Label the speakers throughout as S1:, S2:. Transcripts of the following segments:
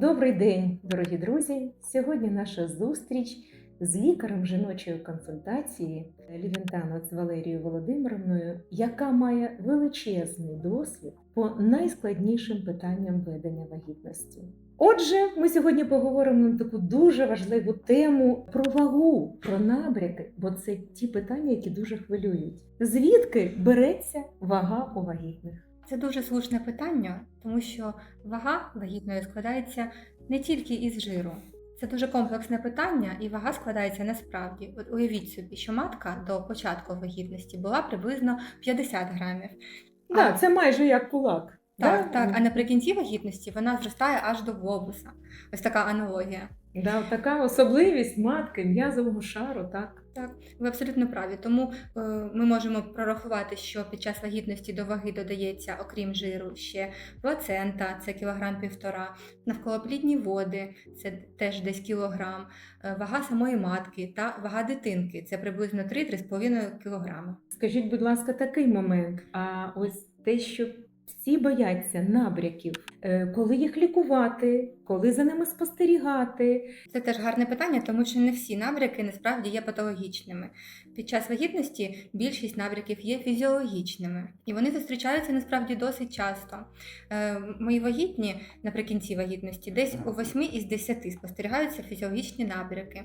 S1: Добрий день, дорогі друзі! Сьогодні наша зустріч з лікарем жіночої консультації Лівентанець Валерією Володимировною, яка має величезний досвід по найскладнішим питанням ведення вагітності. Отже, ми сьогодні поговоримо на таку дуже важливу тему про вагу, про набряки, бо це ті питання, які дуже хвилюють. Звідки береться вага у вагітних?
S2: Це дуже слушне питання, тому що вага вагітної складається не тільки із жиру. Це дуже комплексне питання, і вага складається насправді. От уявіть собі, що матка до початку вагітності була приблизно 50 грамів.
S1: Да, це майже як кулак.
S2: Так,
S1: да?
S2: так. А наприкінці вагітності вона зростає аж до глобуса. Ось така аналогія.
S1: Да, така особливість матки, м'язового шару, так.
S2: Так, ви абсолютно праві. Тому е, ми можемо прорахувати, що під час вагітності до ваги додається, окрім жиру, ще плацента, це кілограм півтора, навколоплідні води, це теж десь кілограм, е, вага самої матки та вага дитинки це приблизно 3-3,5 кілограми.
S1: Скажіть, будь ласка, такий момент. А ось те, що всі бояться набряків, е, коли їх лікувати, коли за ними спостерігати.
S2: Це теж гарне питання, тому що не всі набряки насправді є патологічними. Під час вагітності більшість набряків є фізіологічними, і вони зустрічаються насправді досить часто. Е, Мої вагітні наприкінці вагітності десь у 8 із 10 спостерігаються фізіологічні набряки.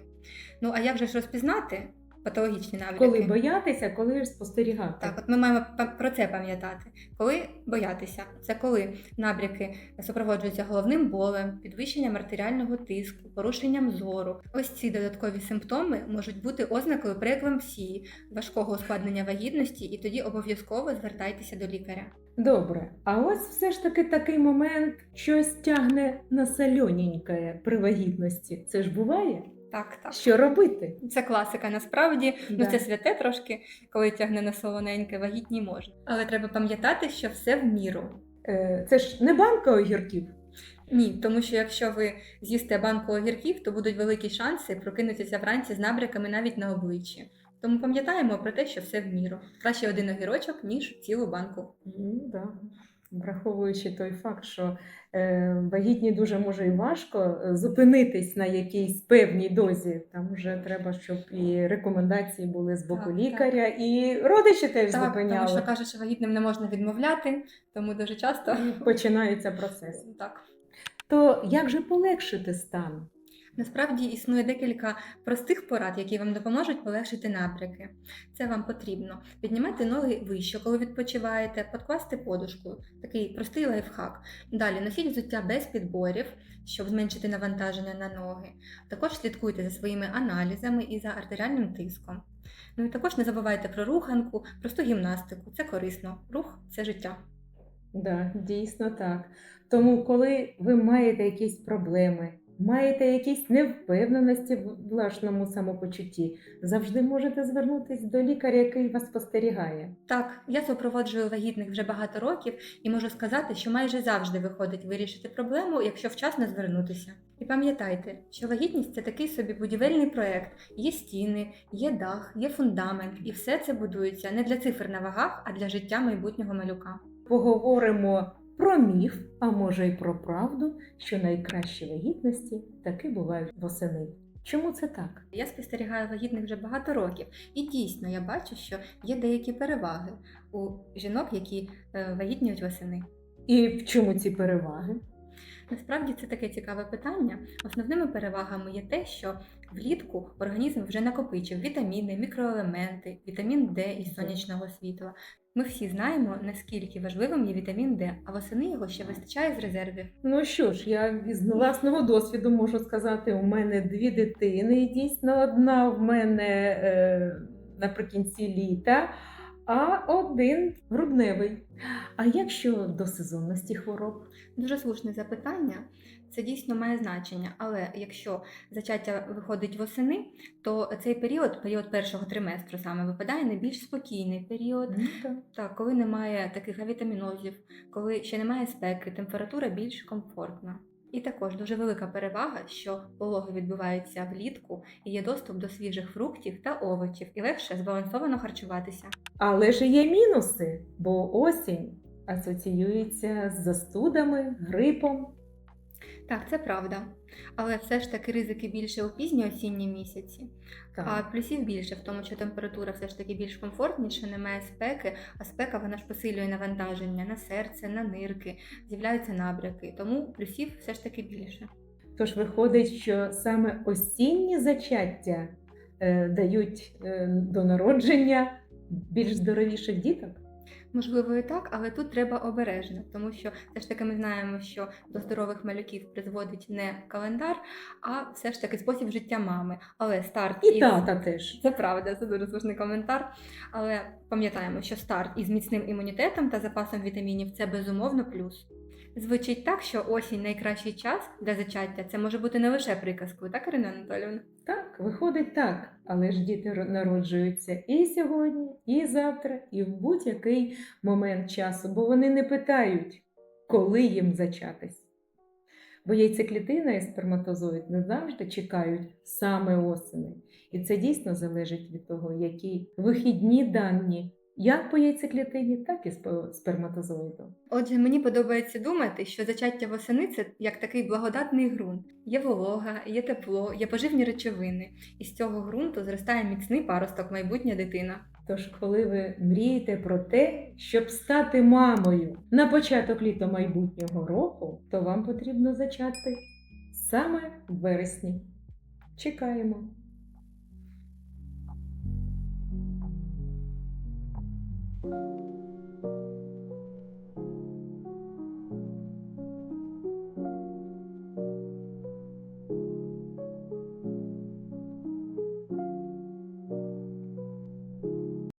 S2: Ну а як же ж розпізнати патологічні набряки?
S1: Коли боятися, коли ж спостерігати.
S2: Так, от ми маємо про це пам'ятати. Коли боятися, це коли набряки супроводжуються головним болем, підвищенням артеріального тиску, порушенням зору. Ось ці додаткові симптоми можуть бути ознакою прееклампсії, важкого ускладнення вагітності, і тоді обов'язково звертайтеся до лікаря.
S1: Добре, а ось все ж таки такий момент, щось тягне на солененьке при вагітності. Це ж буває?
S2: Так, так.
S1: Що робити?
S2: Це класика насправді. Ну це святе трошки, коли тягне на солоненьке, вагітні можна. Але треба пам'ятати, що все в міру.
S1: Е, Це ж не банка огірків.
S2: Ні, тому що якщо ви з'їсте банку огірків, то будуть великі шанси прокинутися вранці з набряками навіть на обличчі. Тому пам'ятаємо про те, що все в міру. Краще один огірочок, ніж цілу банку.
S1: Ну, да. Враховуючи той факт, що е, вагітні дуже може і важко е, зупинитись на якійсь певній дозі. Там вже треба, щоб і рекомендації були з боку
S2: Так,
S1: лікаря, і родичі теж
S2: Так,
S1: зупиняли.
S2: тому що кажуть, що вагітним не можна відмовляти, тому дуже часто
S1: починається процес.
S2: так.
S1: То як же полегшити стан?
S2: Насправді існує декілька простих порад, які вам допоможуть полегшити набряки. Це вам потрібно піднімати ноги вище, коли відпочиваєте, подкласти подушку. Такий простий лайфхак. Далі носіть взуття без підборів, щоб зменшити навантаження на ноги. Також слідкуйте за своїми аналізами і за артеріальним тиском. Ну і також не забувайте про руханку, просту гімнастику. Це корисно. Рух це життя.
S1: Да, дійсно так. Тому, коли ви маєте якісь проблеми, маєте якісь невпевненості в власному самопочутті, завжди можете звернутися до лікаря, який вас спостерігає.
S2: Так, я супроводжую вагітних вже багато років і можу сказати, що майже завжди виходить вирішити проблему, якщо вчасно звернутися. І пам'ятайте, що вагітність це такий собі будівельний проєкт. Є стіни, є дах, є фундамент, і все це будується не для цифр на вагах, а для життя майбутнього малюка.
S1: Поговоримо про міф, а може й про правду, що найкращі вагітності таки бувають восени. Чому це так?
S2: Я спостерігаю вагітних вже багато років, і дійсно я бачу, що є деякі переваги у жінок, які е, вагітніють восени.
S1: І в чому ці переваги?
S2: Насправді це таке цікаве питання. Основними перевагами є те, що влітку організм вже накопичив вітаміни, мікроелементи, вітамін Д із сонячного світла. Ми всі знаємо, наскільки важливим є вітамін Д, а восени його ще вистачає з резервів.
S1: Ну що ж, я з власного досвіду можу сказати, у мене дві дитини, дійсно одна в мене е, наприкінці літа, а один грудневий. А як щодо сезонності хвороб?
S2: Дуже слушне запитання. Це дійсно має значення, але якщо зачаття виходить восени, то цей період, період першого триместру саме випадає найбільш спокійний період.
S1: Ну, так.
S2: Так, коли немає таких авітамінозів, коли ще немає спеки, температура більш комфортна. І також дуже велика перевага, що пологи відбуваються влітку і є доступ до свіжих фруктів та овочів, і легше збалансовано харчуватися.
S1: Але ж є мінуси, бо осінь асоціюється з застудами, грипом.
S2: Так, це правда. Але все ж таки ризики більше у пізні осінні місяці. А плюсів більше в тому, що температура все ж таки більш комфортніша, немає спеки, а спека вона ж посилює навантаження на серце, на нирки, з'являються набряки. Тому плюсів все ж таки більше.
S1: Тож виходить, що саме осінні зачаття е, дають е, до народження більш здоровіших діток.
S2: Можливо, і так, але тут треба обережно, тому що все ж таки ми знаємо, що до здорових малюків призводить не календар, а все ж таки спосіб життя мами. Але старт
S1: І
S2: із-
S1: тата теж.
S2: Це правда, це дуже слушний коментар. Але пам'ятаємо, що старт із міцним імунітетом та запасом вітамінів це безумовно плюс. Звучить так, що осінь найкращий час для зачаття. Це може бути не лише приказкою, так, Ірина Анатоліївна?
S1: Так, виходить так. Але ж діти народжуються і сьогодні, і завтра, і в будь-який момент часу, бо вони не питають, коли їм зачатись. Бо яйцеклітина і сперматозоїд не завжди чекають саме осени. І це дійсно залежить від того, які вихідні дані як по яйцеклітині, так і сперматозоїду.
S2: Отже, мені подобається думати, що зачаття восени це як такий благодатний ґрунт. Є волога, є тепло, є поживні речовини, і з цього ґрунту зростає міцний паросток майбутня дитина.
S1: Тож, коли ви мрієте про те, щоб стати мамою на початок літа майбутнього року, то вам потрібно зачати саме в вересні. Чекаємо. you